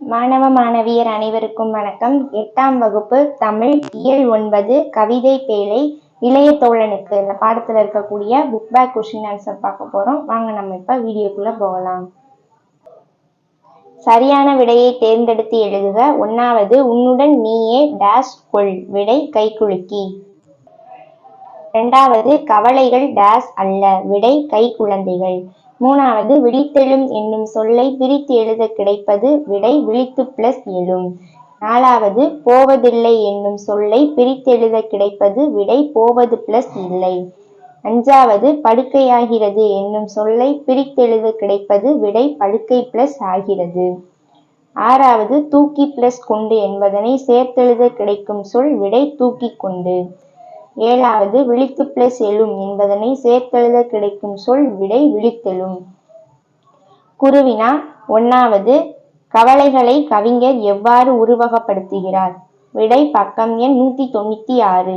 மாணவ மாணவியர் அனைவருக்கும் வணக்கம். எட்டாம் வகுப்பு தமிழ் இயல் ஒன்பது கவிதை பேழை இளைய தோழனுக்கு இந்த பாடத்துல இருக்கக்கூடிய புக் பேக் கொஸ்டின் ஆன்சர் பார்க்க போறோம். வாங்க நம்ம இப்ப வீடியோக்குள்ள போகலாம். சரியான விடையை தேர்ந்தெடுத்து எழுதுக. ஒன்னாவது உன்னுடன் நீயே டேஷ் கொள். விடை கைக்குலுக்கி. இரண்டாவது கவலைகள் டேஷ் அல்ல. விடை கைக்குழந்தைகள். மூணாவது விழித்தெழும் என்னும் சொல்லை பிரித்து எழுத கிடைப்பது விடை விழித்து பிளஸ் எழும். நாலாவது போவதில்லை என்னும் சொல்லை பிரித்தெழுத கிடைப்பது விடை போவது பிளஸ் இல்லை. அஞ்சாவது படுக்கையாகிறது என்னும் சொல்லை பிரித்தெழுத கிடைப்பது விடை படுக்கை பிளஸ் ஆகிறது. ஆறாவது தூக்கி பிளஸ் கொண்டு என்பதனை சேர்த்தெழுத கிடைக்கும் சொல் விடை தூக்கி கொண்டு. ஏழாவது விழித்து பிளஸ் எழும் என்பதனை சேர்த்தெழுத கிடைக்கும் சொல் விடை விழித்தெழும். குருவினா ஒன்னாவது கவலைகளை கவிஞர் எவ்வாறு உருவகப்படுத்துகிறார்? விடை பக்கம் எண் நூத்தி தொண்ணூத்தி ஆறு.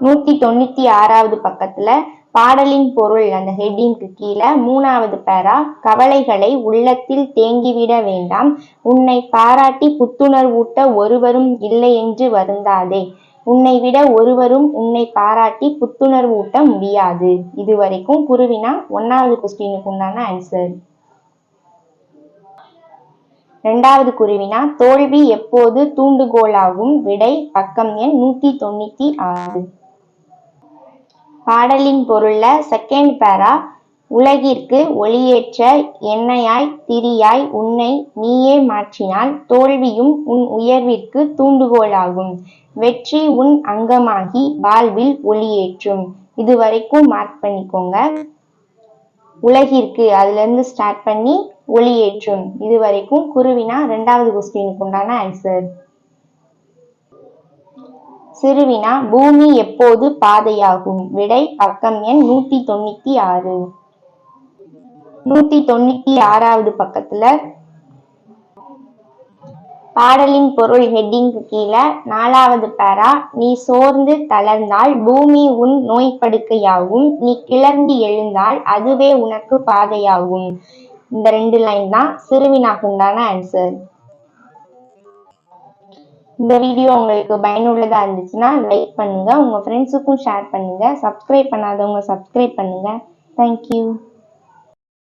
நூத்தி தொண்ணூத்தி ஆறாவது பக்கத்துல பாடலின் பொருள் அந்த ஹெட்டிங்க்கு கீழே மூணாவது பேரா கவலைகளை உள்ளத்தில் தேங்கிவிட வேண்டாம். உன்னை பாராட்டி புத்துணர்வூட்ட ஒருவரும் இல்லை என்று வருந்தாதே. உன்னை விட ஒருவரும் உன்னை பாராட்டி புத்துணர்வூட்ட முடியாது. இதுவரைக்கும் குருவினா ஒன்னாவது கொஸ்டினுக்கு உண்டான ஆன்சர் இரண்டாவது குருவினா தோல்வி எப்போது தூண்டுகோலாகும்? விடை பக்கம் எண் நூத்தி தொண்ணூத்தி ஆறு. பாடலின் பொருள்ல செகண்ட் பேரா உலகிற்கு ஒளியேற்ற எண்ணெயாய் திரியாய் உன்னை நீயே மாற்றினால் தோல்வியும் உன் உயர்விற்கு தூண்டுகோலாகும். வெற்றி உன் அங்கமாகி வாழ்வில் ஒளியேற்றும். இது வரைக்கும் மார்க் பண்ணிக்கோங்க. உலகிற்கு அதுலேருந்து ஸ்டார்ட் பண்ணி ஒளியேற்றும். இது வரைக்கும் குருவினா ரெண்டாவது கொஸ்டினுக்கு உண்டான ஆன்சர் சிறுவினா பூமி எப்போது பாதையாகும்? விடை பக்கம் எண் நூத்தி தொண்ணூத்தி ஆறு. நூத்தி தொண்ணூத்தி ஆறாவது பக்கத்துல பாடலின் பொருள் ஹெட்டிங்க்கு கீழே நாலாவது பேரா நீ சோர்ந்து தளர்ந்தால் பூமி உன் நோய் படுக்கையாகும் நீ கிளர்ந்து எழுந்தால் அதுவே உனக்கு பாதையாகும். இந்த ரெண்டு லைன் தான் சிறுவினாக்கு உண்டான ஆன்சர் இந்த வீடியோ உங்களுக்கு பயனுள்ளதா இருந்துச்சுன்னா லைக் பண்ணுங்க. உங்கள் ஃப்ரெண்ட்ஸுக்கும் ஷேர் பண்ணுங்க. சப்ஸ்கிரைப் பண்ணாதவங்க சப்ஸ்கிரைப் பண்ணுங்க. தேங்க்யூ